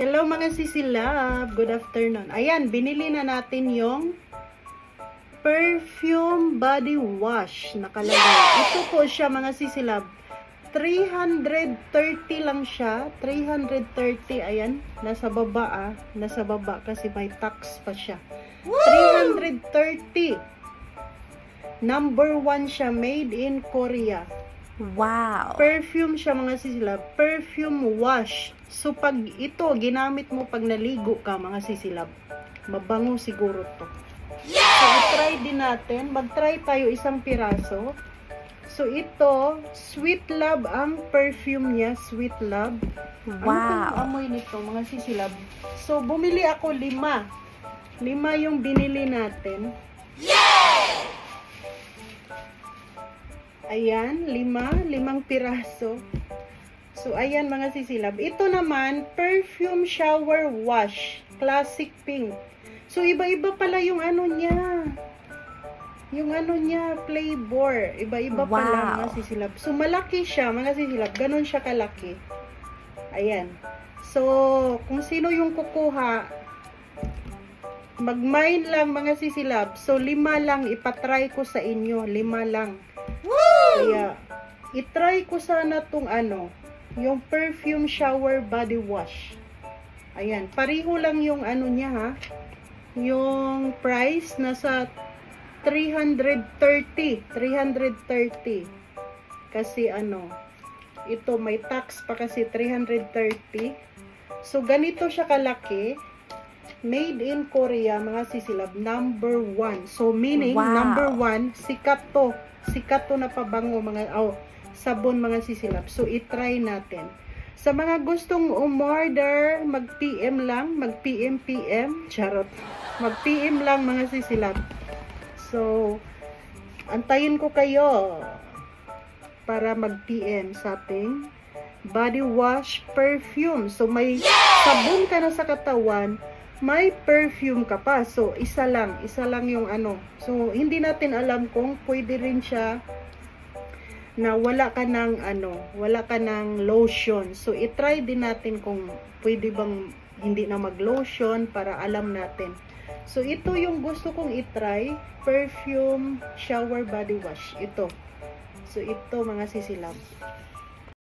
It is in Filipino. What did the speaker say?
Hello mga sisilab, good afternoon. Ayan, binili na natin yung perfume body wash nakalagay. Ito po siya mga sisilab. 330 lang siya. 330, ayan. Nasa baba ah. Nasa baba kasi may tax pa siya. 330. Number one siya. Made in Korea. Wow. Perfume siya mga sisilab. Perfume wash. So pag ito, ginamit mo pag naligo ka mga sisilab, mabango siguro to. So i-try din natin. Mag-try tayo isang piraso. So ito, Sweet Love ang perfume niya. Sweet Love. Ano Wow. kung amoy nito mga sisilab? So bumili ako lima. Lima yung binili natin. Ayan, lima, limang piraso. So, ayan mga sisilab. Ito naman, perfume shower wash. Classic pink. So, iba-iba pala yung ano niya. Yung ano niya, flavor. Iba-iba pala Wow. mga sisilab. So, malaki siya, mga sisilab. Ganon siya kalaki. Ayan. So, kung sino yung kukuha, mag-mine lang mga sisilab. So, lima lang. Ipatry ko sa inyo. Lima lang. Kaya, itry ko sana tong ano, yung perfume shower body wash. Ayan, pariho lang yung ano niya ha. Yung price nasa 330, 330. Kasi ano, ito may tax pa kasi 330. So ganito siya kalaki. Made in Korea, mga sisilab, number one. So meaning, Wow. number one, sikat to. Sikat to na pabango, mga, oh, sabon mga sisilab. So itry natin. Sa mga gustong umorder, mag-PM lang, mag-PM PM, charot. Mag-PM lang mga sisilab. So, antayin ko kayo para mag-PM sa ating body wash perfume. So, may sabon ka na sa katawan, may perfume ka pa. So, isa lang. Isa lang yung ano. So, hindi natin alam kung pwede rin siya na wala ka ng ano, wala ka ng lotion. So, itry din natin kung pwede bang hindi na mag-lotion para alam natin. So, ito yung gusto kong itry. Perfume shower body wash. Ito. So, ito mga sisilab.